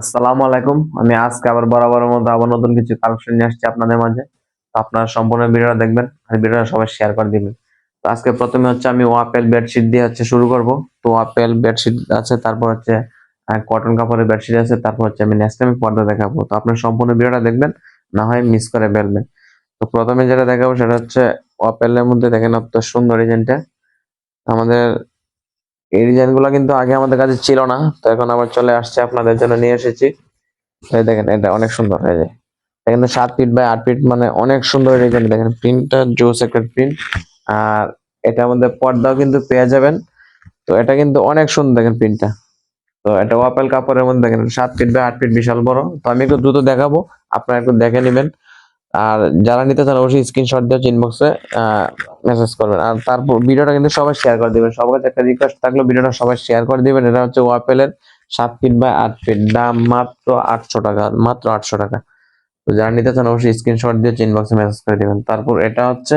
আসসালামু আলাইকুম। আমি আজকে আবার বরাবরের মতো আবার নতুন কিছু কালেকশন নিয়ে আসছি আপনাদের মাঝে। তো আপনারা সম্পূর্ণ ভিডিওটা দেখবেন আর ভিডিওটা সবাই শেয়ার করে দিবেন। তো আজকে প্রথমে হচ্ছে আমি ওয়াপেল বেডশিট দিয়ে হচ্ছে শুরু করব। তো ওয়াপেল বেডশিট আছে, তারপর হচ্ছে কটন কাপড়ের বেডশিট আছে, তারপর হচ্ছে আমি টাইম পর্দা দেখাবো। তো আপনারা সম্পূর্ণ ভিডিওটা দেখবেন, না হয় মিস করে ফেলবেন। তো প্রথমে যেটা দেখাবো সেটা হচ্ছে ওয়াপেলের মধ্যে দেখেন অত সুন্দর ডিজাইনটা আমাদের এই ডিজাইনগুলো কিন্তু আগে আমাদের কাছে ছিল না, তো এখন আবার চলে আসছে, আপনাদের জন্য নিয়ে এসেছি। এই দেখেন, এটা অনেক সুন্দর হয়ে যায় কিন্তু সাত ফিট বাই আট ফিট মানে অনেক সুন্দর ডিজাইন দেখেন প্রিন্টটা জোস একটা প্রিন্ট আর এটা আমাদের পর্দাও কিন্তু পেয়ে যাবেন। তো এটা কিন্তু অনেক সুন্দর, দেখেন প্রিন্টটা তো এটা ওয়াপেল কাপড়ের মধ্যে দেখেন, সাত ফিট বাই আট ফিট বিশাল বড়। তো আমি একটু দ্রুত দেখাবো, আপনারা একটু দেখে নেবেন। আর যারা নিতে চান অবশ্যই স্ক্রিনশট দিয়ে ইনবক্সে মেসেজ করবেন। আর তারপর ভিডিওটা কিন্তু সবাই শেয়ার করে দিবেন। সবার কাছে একটা রিকোয়েস্ট থাকল, ভিডিওটা সবাই শেয়ার করে দিবেন। এটা হচ্ছে ওয়াপেলের সাত ফিট বাই আট ফিট দাম মাত্র আটশো টাকা, মাত্র আটশো টাকা। তো যারা নিতে চান অবশ্যই স্ক্রিনশট দিয়ে ইনবক্সে মেসেজ করে দিবেন। তারপর এটা হচ্ছে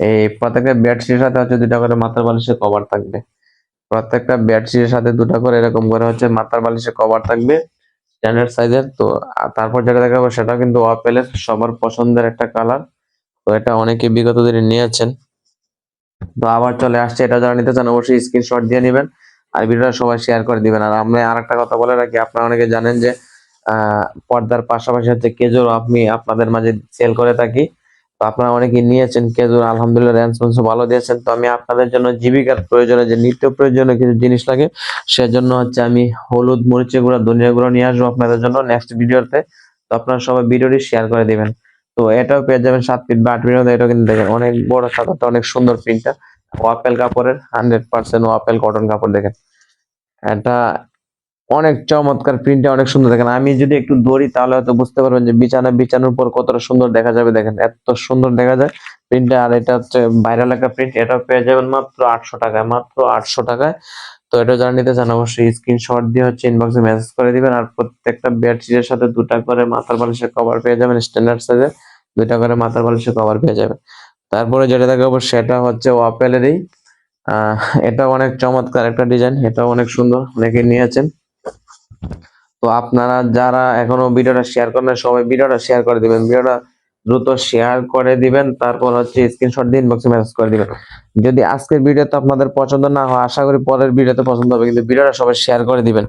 এই প্রত্যেকটা বেডশিটের সাথে হচ্ছে দুটা করে মাথার বালিশের কভার থাকবে। প্রত্যেকটা বেডশিটের সাথে দুটা করে এরকম করে হচ্ছে মাথার বালিশের কভার থাকবে। স্ট্যান্ডার্ড সাইজের তো তারপর যেটা দেখাবো সেটা কিন্তু অ্যাপেলের সবার পছন্দের একটা কালার তো এটা অনেকে বিগত দিনে নিয়েছেন। তো আবার চলে আসছে, এটা যারা নিতে চান অবশ্যই স্ক্রিনশট দিয়ে নেবেন আর ভিডিওটা সবাই শেয়ার করে দিবেন। আর আমরা আরেকটা কথা বলে রাখি, আপনারা অনেকে জানেন যে পর্দার পাশাপাশি হচ্ছে কেজোর আপনি আপনাদের মাঝে সেল করে থাকি। তো আপনারা অনেকে নিয়েছেন কেজোর আলহামদুলিল্লাহ রেসপন্স ভালো দিয়েছেন। তো আমি আপনাদের জন্য জীবিকার প্রয়োজনে, যে নিত্য প্রয়োজনীয় কিছু জিনিস লাগে, সেজন্য হচ্ছে আমি হলুদ, মরিচের গুঁড়া, ধনিয়া গুঁড়া নিয়ে আসব আপনাদের জন্য নেক্সট ভিডিওতে। তো আপনারা সবাই ভিডিওটি শেয়ার করে দিবেন। তো এটাও পেয়ে যাবেন সাত ফিট বা আট ফিটের মধ্যে এটাও কিন্তু দেখেন অনেক বড় সাদাটা, অনেক সুন্দর প্রিন্টটা ওয়াপেল কাপড়ের হান্ড্রেড পার্সেন্ট ওয়াপেল কটন কাপড় দেখেন। এটা অনেক চমৎকার প্রিন্টটা অনেক সুন্দর দেখেন। আমি যদি একটু দৌড়ি তাহলে হয়তো বুঝতে পারবেন যে বিছানা, বিছানোর পর কতটা সুন্দর দেখা যাবে। দেখেন, এত সুন্দর দেখা যায় প্রিন্টটা আর এটা হচ্ছে ভাইরাল একটা প্রিন্ট এটাও পেয়ে যাবেন মাত্র আটশো টাকায়, মাত্র আটশো টাকায়। তো এটা যারা নিতে চান, অবশ্যই স্ক্রিনশট দিয়ে হচ্ছে ইনবক্সে মেসেজ করে দিবেন। আর প্রত্যেকটা বেডশিটের সাথে দুটা করে মাথার বালিশের কভার পেয়ে যাবেন। স্ট্যান্ডার্ড সাইজের দুইটা করে মাথার বালিশের কভার পেয়ে যাবেন। তারপরে যেটা দেখাবো, সেটা হচ্ছে ওয়াপেলেরই এটা অনেক চমৎকার একটা ডিজাইন এটা অনেক সুন্দর অনেকে নিয়েছেন। তো আপনারা যারা এখনও ভিডিওটা শেয়ার করেন সবাই ভিডিওটা শেয়ার করে দিবেন। ভিডিওটা দ্রুত শেয়ার করে দিবেন, তারপর হচ্ছে স্ক্রিনশট দিয়ে ইনবক্সে মেসেজ করে দিবেন। যদি আজকের ভিডিওতে আপনাদের পছন্দ না হয়, আশা করি পরের ভিডিওতে পছন্দ হবে, কিন্তু ভিডিওটা সবাই শেয়ার করে দিবেন।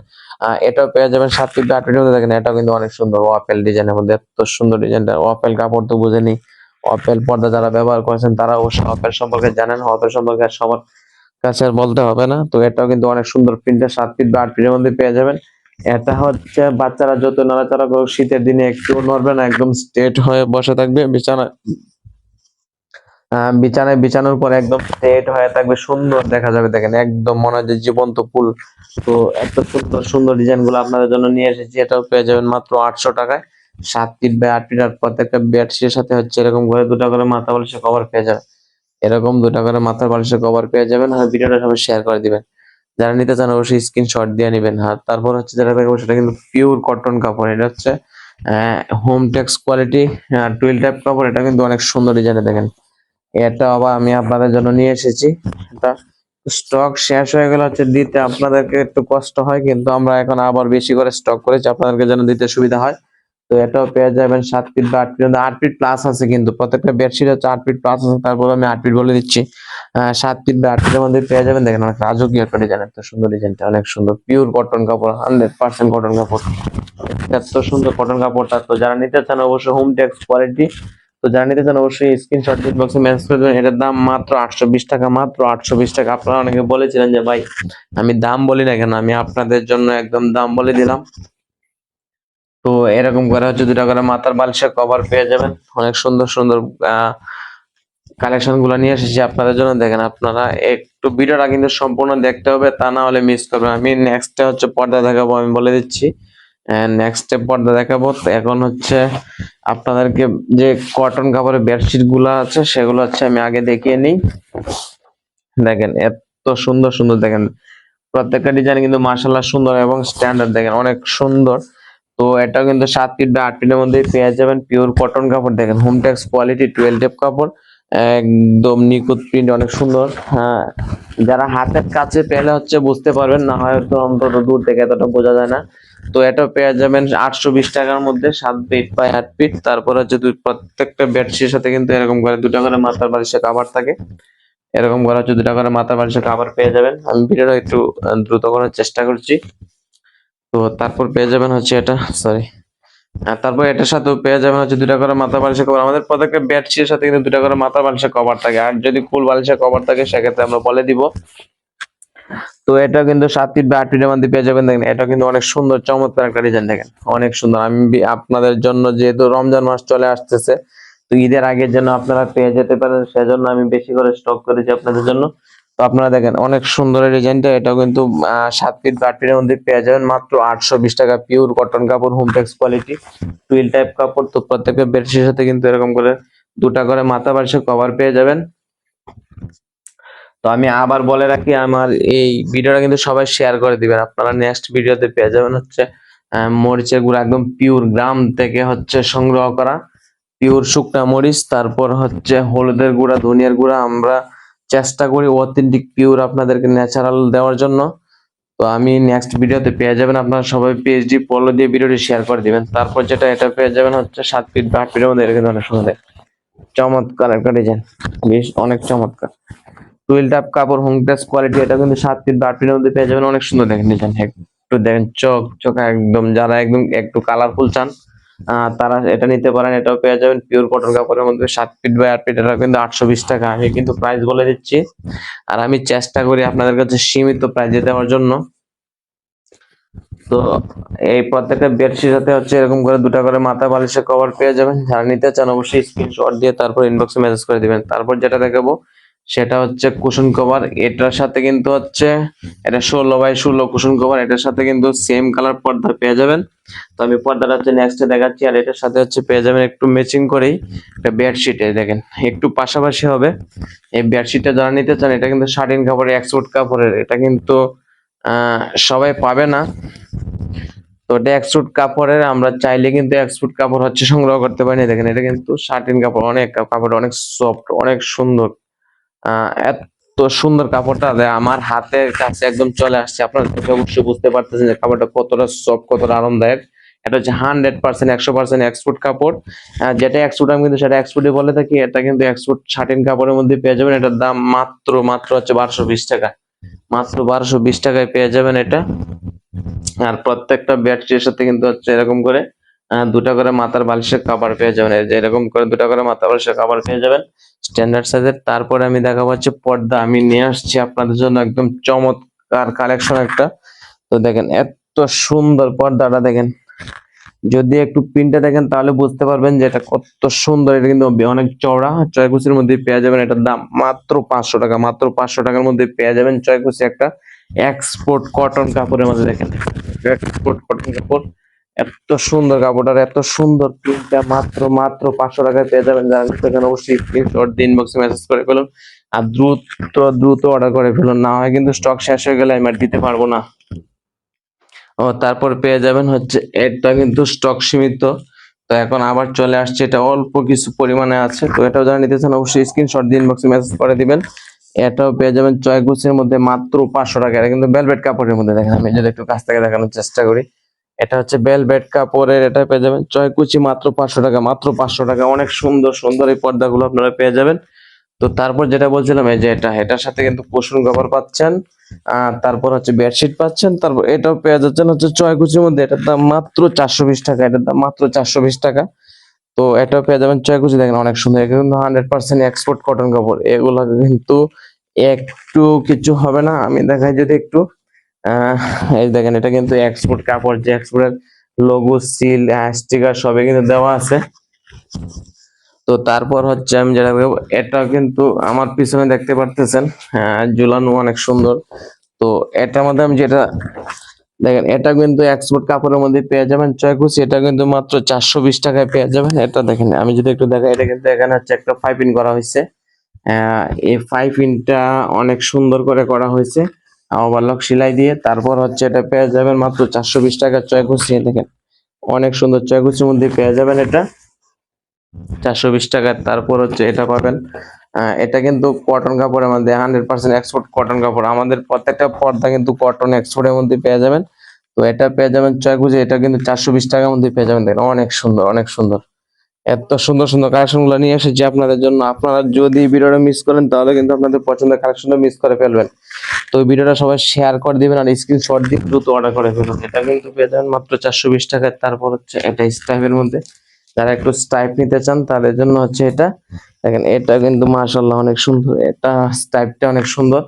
এটাও পেয়ে যাবেন সাত ফিট আট ফিটের দেখেন এটাও কিন্তু অনেক সুন্দর ওয়াপেল ডিজাইনের মধ্যে, এত সুন্দর ডিজাইনটা ওয়াপেল কাপড় তো বুঝেনি। ওয়াপেল পর্দা যারা ব্যবহার করেছেন, তারা অবশ্যই ওয়াপেল সম্পর্কে জানেন। ওয়াপেল সম্পর্কে সবার কাছে আর বলতে হবে না। তো এটাও কিন্তু অনেক সুন্দর প্রিন্টের সাত ফিট বা আট ফিটের মধ্যে পেয়ে যাবেন। এটা হচ্ছে বাচ্চারা যত নাড়াচাড়া করুক শীতের দিনে একটু নড়বে না একদম স্ট্রেট হয়ে বসে থাকবে বিছানা আহ, বিছানায় বিছানোর পর একদম স্ট্রেট হয়ে থাকবে সুন্দর দেখা যাবে দেখেন একদম মনে হয় যে জীবন্ত ফুল। তো এত সুন্দর সুন্দর ডিজাইনগুলো আপনাদের জন্য নিয়ে এসেছি এটাও পেয়ে যাবেন মাত্র আটশো টাকায়। সাত ফিট বা আট ফিট আর প্রত্যেকটা বেডশিটের সাথে হচ্ছে এরকম করে দুটা করে মাথা বালিশের কভার পেয়ে যাবেন। এরকম দুটা করে মাথার বালিশের কভার পেয়ে যাবেন আর ভিডিওটা সবাই শেয়ার করে দিবেন। যারা নিতে চান অবশ্যই স্ক্রিনশট দিয়ে নেবেন। আর তারপর হচ্ছে যেটা দেখাবো সেটা কিন্তু পিওর কটন কাপড়। এটা হচ্ছে home tex quality twill type কাপড়। এটা কিন্তু অনেক সুন্দর ডিজাইনে দেখেন। এটা আবার আমি আপনাদের জন্য নিয়ে এসেছি। এটা স্টক শেষ হয়ে গেলে হচ্ছে দিতে আপনাদেরকে একটু কষ্ট হয়, কিন্তু আমরা এখন আবার বেশি করে স্টক করেছি। আপনাদেরকে যেন দিতে সুবিধা হয়। তো এটাও পেয়ে যাবেন সাত ফিট বা আট ফিট আট ফিট প্লাস আছে কিন্তু। প্রত্যেকটা বেডশিট হচ্ছে আট ফিট প্লাস আছে। তারপর আমি আট ফিট বলে দিচ্ছি। সাত ফিট বা আট মধ্যে পেয়ে যাবেন। দেখেন অনেক রাজকীয় একটা ডিজাইন এত সুন্দর ডিজাইনটা অনেক সুন্দর পিওর কটন কাপড় হান্ড্রেড পার্সেন্ট কটন কাপড়। এত সুন্দর কটন কাপড়টা। তো যারা নিতে চান অবশ্যই হোম টেক্স কোয়ালিটি তো যারা নিতে চান অবশ্যই স্ক্রিনশট বক্সে মেসেজ করে দেবেন। এটার দাম মাত্র আটশো বিশ টাকা, মাত্র আটশো বিশ টাকা। আপনারা অনেকে বলেছিলেন যে, ভাই, আমি দাম বলি না কেন? আমি আপনাদের জন্য একদম দাম বলে দিলাম। তো এরকম করে হচ্ছে দুটা করে মাথার বালিশের কভার পেয়ে যাবেন। অনেক সুন্দর সুন্দর কালেকশন গুলো নিয়ে এসেছি, আপনাদের জন্য দেখেন আপনারা একটু ভিডিওটা কিন্তু সম্পূর্ণ দেখতে হবে, তা না হলে মিস করবেন আমি নেক্সটে হচ্ছে পর্দা দেখাবো, আমি বলে দিচ্ছি। নেক্সট পর্দা দেখাবো, এখন হচ্ছে আপনাদেরকে যে কটন কাপড়ের বেডশিটগুলো আছে, সেগুলো হচ্ছে আমি আগে দেখিয়ে নিই। দেখেন এত সুন্দর সুন্দর দেখেন। প্রত্যেকটা ডিজাইন কিন্তু মার্শাল্লাহ সুন্দর এবং স্ট্যান্ডার্ড দেখেন, অনেক সুন্দর। তো এটাও কিন্তু সাত ফিট বা আট ফিটের মধ্যে পেয়ে যাবেন পিওর কটন কাপড় দেখেন হোমটেক্স কোয়ালিটি টুয়েলভ টেপ কাপড় একদম নিখুঁত প্রিন্ট অনেক সুন্দর। হ্যাঁ যারা হাতের কাছে পেলে হচ্ছে বুঝতে পারবেন, না হয়তো অন্তত দূর থেকে এতটা বোঝা যায় না। তো এটা পেয়ে যাবেন আটশো বিশ টাকার মধ্যে, সাত ফিট বাই আট ফিট তারপর হচ্ছে প্রত্যেকটা বেডশিটের সাথে কিন্তু এরকম করে দুটা করে মাথার বালিশের কাভার থাকে। এরকম করে হচ্ছে দুটা করে মাথার বালিশের কাভার পেয়ে যাবেন। আমি ভিডিওটা একটু দ্রুত করার চেষ্টা করছি। তো তারপর পেয়ে যাবেন হচ্ছে এটা সরি তারপর এটার সাথেও পেয়ে যাবেন হচ্ছে দুটা করে মাথা বালিশের কভার আমাদের প্রত্যেকটা বেডশিটের সাথে কিন্তু দুটা করে মাথা বালিশের কভার থাকে। আর যদি ফুল বালিশের কভার থাকে, সেক্ষেত্রে আমরা বলে দিব। তো এটা কিন্তু সাত ফিট বা আট ফিটের মধ্যে পেয়ে যাবেন। দেখেন এটা কিন্তু অনেক সুন্দর, চমৎকার একটা ডিজাইন দেখেন। অনেক সুন্দর। আমি আপনাদের জন্য যেহেতু রমজান মাস চলে আসতেছে, তো ঈদের আগের জন্য আপনারা পেয়ে যেতে পারেন। সেজন্য আমি বেশি করে স্টক করেছি আপনাদের জন্য। তো আপনারা দেখেন, অনেক সুন্দর ডিজাইনটা এটাও কিন্তু সাত ফিট আট ফিটের মধ্যে পেয়ে যাবেন। মাত্র আটশো বিশ টাকা পিওর কটন কাপড় হোমটেক্স কোয়ালিটি টুইল টাইপ কাপড় তো প্রত্যেকটা বেডশিটের সাথে কিন্তু এরকম করে দুটা করে মাথা বালিশের কভার পেয়ে যাবেন। তো আমি আবার বলে রাখি, আমার এই ভিডিওটা কিন্তু সবাই শেয়ার করে দিবেন। আপনারা নেক্সট ভিডিওতে পেয়ে যাবেন হচ্ছে মরিচের গুঁড়া একদম পিওর গ্রাম থেকে হচ্ছে সংগ্রহ করা। পিওর শুকনা মরিচ, তারপর হচ্ছে হলুদের গুঁড়া, ধনিয়ার গুঁড়া। আমরা চেষ্টা করি অথেন্টিক পিওর আপনাদেরকে ন্যাচারাল দেওয়ার জন্য। তো আমি নেক্সট ভিডিওতে পেয়ে যাবেন। আপনারা সবাই পিএইচডি পলো দিয়ে ভিডিওটি শেয়ার করে দিবেন। তারপর যেটা এটা পেয়ে যাবেন হচ্ছে সাত ফিট বা আট ফিটের মধ্যে কিন্তু অনেক সুন্দর। চমৎকার একটা ডিজাইন বেশ, অনেক চমৎকার। টুইল টাপ কাপড় হোম ড্রেস কোয়ালিটি এটা কিন্তু সাত ফিট বা আট ফিটের মধ্যে পেয়ে যাবেন। অনেক সুন্দর দেখেন ডিজাইন একটু দেখেন চোখ চোখ একদম, যারা একদম একটু কালারফুল চান তারা এটা নিতে পারেন, এটাও পেয়ে যাবেন। পিওর কটন কাপড়ের মধ্যে সাত ফিট বাই আট ফিট এটা কিন্তু আটশো বিশ টাকা। আমি কিন্তু প্রাইস বলে দিচ্ছি। আর আমি চেষ্টা করি আপনাদের কাছে সীমিত প্রাইজে দেওয়ার জন্য। তো এই প্রত্যেকটা বেডশিট সাথে হচ্ছে এরকম করে দুটা করে মাথা বালিশের কভার পেয়ে যাবেন। যারা নিতে চান অবশ্যই স্ক্রিনশট দিয়ে তারপর ইনবক্সে মেসেজ করে দিবেন। তারপর যেটা দেখাবো সেটা হচ্ছে কুশন কভার, এটার সাথে কিন্তু হচ্ছে এটা ষোলো বাই ষোলো কুশন কভার, এটার সাথে কিন্তু সেম কালার পর্দা পেয়ে যাবেন। তো আমি পর্দাটা হচ্ছে নেক্সটে দেখাচ্ছি, আর এটার সাথে হচ্ছে পেয়ে যাবেন একটু ম্যাচিং করেই একটা বেডশিটে দেখেন, একটু পাশাপাশি হবে। এই বেডশিটটা যারা নিতে চান, এটা কিন্তু শার্টিন কাপড়ের, এক্সপোর্ট কাপড়ের, এটা কিন্তু সবাই পাবে না। তো এটা এক্সপোর্ট কাপড়ের, আমরা চাইলে কিন্তু এক্সপোর্ট কাপড় হচ্ছে সংগ্রহ করতে পারি দেখেন, এটা কিন্তু শার্টিন কাপড়, অনেক কাপড়, অনেক সফট অনেক সুন্দর। এত সুন্দর কাপড়টা আমার হাতের কাছে একদম চলে আসছে। আপনারা অবশ্যই বুঝতে পারতেছেন যে কাপড়টা কতটা সফট কতটা আরামদায়ক। এটা হচ্ছে হান্ড্রেড পার্সেন্ট একশো পার্সেন্ট এক্সপোর্ট কাপড়। যেটা এক্সপোর্ট আমি কিন্তু সেটা এক্সপোর্টই বলে থাকি, এটা কিন্তু এক্সপোর্ট শার্টিন কাপড়ের মধ্যে পেয়ে যাবেন। এটার দাম মাত্র মাত্র হচ্ছে বারোশো বিশ টাকা। মাত্র বারোশো বিশ টাকায় পেয়ে যাবেন এটা। আর প্রত্যেকটা বেডশিটের সাথে কিন্তু হচ্ছে এরকম করে দুটা করে মাথার বালিশের কাভার পেয়ে যাবেন। এরকম করে দুটা করে মাথার বালিশের কাভার পেয়ে যাবেন। স্ট্যান্ডার্ড সাইজের তারপরে আমি দেখাবো হচ্ছে পর্দা। আমি নিয়ে আসছি আপনাদের জন্য একদম চমৎকার কালেকশন একটা। তো দেখেন, এত সুন্দর পর্দাটা দেখেন। যদি একটু প্রিন্টটা দেখেন, তাহলে বুঝতে পারবেন যে এটা কত সুন্দর। এটা কিন্তু অনেক চওড়া চয়কুচির মধ্যে পেয়ে যাবেন এটার দাম মাত্র পাঁচশো টাকা। মাত্র পাঁচশো টাকার মধ্যে পেয়ে যাবেন চয়কুচি একটা এক্সপোর্ট কটন কাপড়ের মধ্যে দেখেন। এক্সপোর্ট কটন কাপড়। এত সুন্দর কাপড়টার, এত সুন্দর প্রিন্টটা মাত্র মাত্র পাঁচশো টাকায় পেয়ে যাবেন। যারা চান অবশ্যই স্ক্রিনশট দিন বক্সে মেসেজ করে ফেলুন। আর দ্রুত দ্রুত অর্ডার করে ফেলুন। না হয় কিন্তু স্টক শেষ হয়ে গেলে আমি আর দিতে পারব না। ও, তারপর পেয়ে যাবেন হচ্ছে, এটা কিন্তু স্টক সীমিত। তো এখন আবার চলে আসছে, এটা অল্প কিছু পরিমাণে আছে। তো এটাও যারা নিতে চান অবশ্যই স্ক্রিনশট দিন বক্সে মেসেজ করে দিবেন। এটাও পেয়ে যাবেন ছয় গুছের মধ্যে মাত্র পাঁচশো টাকা। এটা কিন্তু ভেলভেট কাপড়ের মধ্যে দেখেন, আমি যদি একটু কাছ থেকে দেখানোর চেষ্টা করি। এটা হচ্ছে ভেলভেট কাপড়ের, এটা পেয়ে যাবেন ছয় কুচি মাত্র পাঁচশো টাকা, মাত্র পাঁচশো টাকা। অনেক সুন্দর সুন্দর এই পর্দাগুলো আপনারা পেয়ে যাবেন। তো তারপর যেটা বলছিলাম, এই যে এটা, এটার সাথে কিন্তু কুশন কভার পাচ্ছেন। আর তারপর হচ্ছে বেডশিট পাচ্ছেন। তারপর এটাও পেয়ে যাচ্ছেন হচ্ছে ছয় কুচির মধ্যে। এটার দাম মাত্র চারশো বিশ টাকা, এটার দাম মাত্র চারশো বিশ টাকা। তো এটাও পেয়ে যাবেন ছয় কুচি দেখেন অনেক সুন্দর কিন্তু হান্ড্রেড পার্সেন্ট এক্সপোর্ট কটন কাপড়। এগুলো কিন্তু একটু কিছু হবে না। আমি দেখাই যদি একটু। এই দেখেন, এটা কিন্তু এক্সপোর্ট কাপড়, যে এক্সপোর্টের লোগো সিল স্টিকার সবই কিন্তু দেওয়া আছে। তো তারপর হচ্ছে আমি যেটা এটা কিন্তু আমার পিছনে দেখতে পারতেছেন হ্যাঁ ঝুলানো অনেক সুন্দর। তো এটার মধ্যে আমি যেটা, দেখেন, এটা কিন্তু এক্সপোর্ট কাপড়ের মধ্যে পেয়ে যাবেন চয়কুচি এটা কিন্তু মাত্র চারশো বিশ টাকায় পেয়ে যাবেন। এটা দেখেন, আমি যদি একটু দেখাই, এটা কিন্তু এখানে হচ্ছে একটা ফাইভ ইন করা হয়েছে। এই ফাইভ ইনটা অনেক সুন্দর করে করা হয়েছে। ওভারলক সেলাই দিয়ে তারপর হচ্ছে এটা পেয়ে যাবেন মাত্র চারশো বিশ টাকার চয়কুচি দেখেন, অনেক সুন্দর চয়কুচির মধ্যে পেয়ে যাবেন এটা। চারশো বিশ টাকার তারপর হচ্ছে এটা পাবেন। এটা কিন্তু কটন কাপড়ের মধ্যে হান্ড্রেড পার্সেন্ট এক্সপোর্ট কটন কাপড়। আমাদের প্রত্যেকটা পর্দা কিন্তু কটন এক্সপোর্টের মধ্যে পেয়ে যাবেন। তো এটা পেয়ে যাবেন চয় খুঁজে এটা কিন্তু চারশো বিশ টাকার মধ্যে পেয়ে যাবেন। দেখেন, অনেক সুন্দর অনেক সুন্দর। এত সুন্দর সুন্দর কালেকশনগুলো নিয়ে এসেছি আপনাদের জন্য। আপনারা যদি ভিডিওটা মিস করেন, তাহলে কিন্তু আপনাদের পছন্দের কালেকশনটা মিস করে ফেলবেন। তো ভিডিওটা সবাই শেয়ার করে দিবেন আর স্ক্রিনশট দিয়ে দ্রুত অর্ডার করে ফেলুন। এটা কিন্তু পেয়ে যাবেন মাত্র চারশো বিশ টাকায়। তারপর হচ্ছে এটা স্টাইপের মধ্যে। যারা একটু স্টাইপ নিতে চান, তাদের জন্য হচ্ছে এটা। দেখেন, এটা কিন্তু মাশাল্লাহ অনেক সুন্দর। এটা স্টাইপটা অনেক সুন্দর।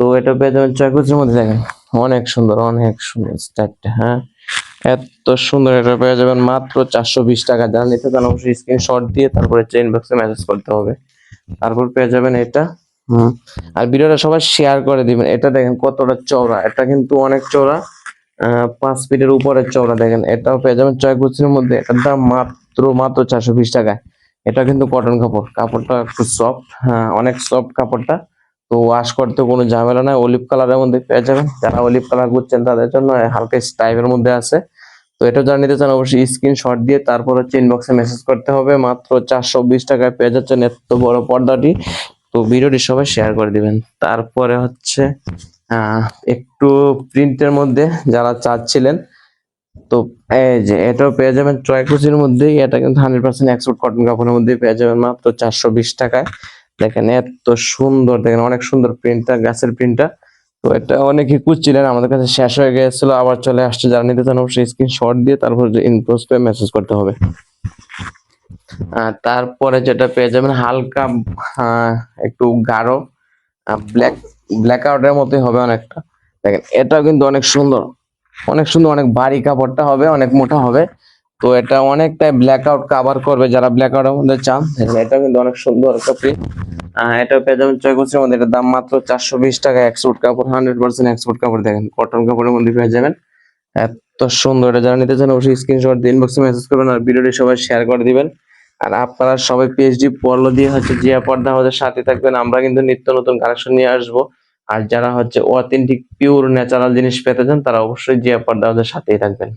তো এটা পেয়ে যাবেন চয়কুচির মধ্যে। দেখেন, অনেক সুন্দর অনেক সুন্দর স্টাইপটা হ্যাঁ। এত সুন্দর এটা পেয়ে যাবেন। মাত্র চারশো বিশ টাকা। যারা নিতে চান অবশ্যই স্ক্রিনশট দিয়ে তারপরে চেইন বক্সে মেসেজ করতে হবে। তারপর পেয়ে যাবেন এটা। হুম। আর ভিডিওটা সবাই শেয়ার করে দিবেন। এটা দেখেন কতটা চওড়া। এটা কিন্তু অনেক চওড়া। পাঁচ ফিটের উপরে চওড়া দেখেন। এটাও পেয়ে যাবেন চয়কুচির মধ্যে। এটার দাম মাত্র মাত্র চারশো বিশ টাকায়। এটা কিন্তু কটন কাপড়। কাপড়টা একটু সফট হ্যাঁ অনেক সফট কাপড়টা। তো ওয়াশ করতে কোনো ঝামেলা নাই। অলিভ কালারের মধ্যে পেয়ে যাবেন। যারা অলিভ কালার করছেন তাদের জন্য হালকা স্টাইপের মধ্যে আছে। তো এটা যারা নিতে চান অবশ্যই স্ক্রিনশট দিয়ে তারপর হচ্ছে ইনবক্সে মেসেজ করতে হবে। মাত্র চারশো বিশ টাকায় পেয়ে যাচ্ছেন এত বড় পর্দাটি। তো ভিডিওটি সবাই শেয়ার করে দিবেন। তারপরে হচ্ছে একটু প্রিন্টের মধ্যে যারা চাচ্ছিলেন, তো এই যে এটাও পেয়ে যাবেন ট্রাইকুচির মধ্যেই। এটা কিন্তু হান্ড্রেড পার্সেন্ট এক্সপোর্ট কটন কাপড়ের মধ্যে পেয়ে যাবেন মাত্র চারশো বিশ টাকায়। দেখেন এত সুন্দর, দেখেন অনেক সুন্দর প্রিন্টটা গাছের প্রিন্টটা তো এটা অনেকে খুঁজছিলেন আমাদের কাছে শেষ হয়ে গেছিল আবার চলে আসছে, যারা নিতে চান অবশ্যই স্ক্রিনশট দিয়ে তারপর ইনপোস্ট পেয়ে মেসেজ করতে হবে। তারপরে যেটা পেয়ে যাবেন, হালকা একটু গাঢ় ব্ল্যাক ব্ল্যাক আউটের মতোই হবে অনেকটা। দেখেন, এটাও কিন্তু অনেক সুন্দর। অনেক সুন্দর, অনেক ভারী কাপড়টা হবে, অনেক মোটা হবে। তো এটা অনেকটাই ব্ল্যাক আউট কাভার করবে যারা ব্ল্যাক আউটের মধ্যে চান। এটা কিন্তু অনেক সুন্দর একটা প্রিন্ট এটা পেয়ে যাবেন চয়কুচির মধ্যে। এটার দাম মাত্র চারশো বিশ টাকা। এক্সপোর্ট কাপড় হান্ড্রেড পার্সেন্ট এক্সপোর্ট কাপড় দেখেন। কটন কাপড়ের মধ্যে পেয়ে যাবেন। এত সুন্দর এটা। যারা নিতে চান, অবশ্যই স্ক্রিনশট দিয়ে ইনবক্সে মেসেজ করবেন আর ভিডিওটি সবাই শেয়ার করে দিবেন। আর আপনারা সবাই পিএইচডি পড়ল দিয়ে হচ্ছে জিয়া পর্দা আমাদের সাথে থাকবেন। আমরা কিন্তু নিত্য নতুন কালেকশন নিয়ে আসব। আর যারা হচ্ছে অথেন্টিক পিওর ন্যাচারাল জিনিস পেতে চান, তারা অবশ্যই জিয়া পর্দা আমাদের সাথেই থাকবেন।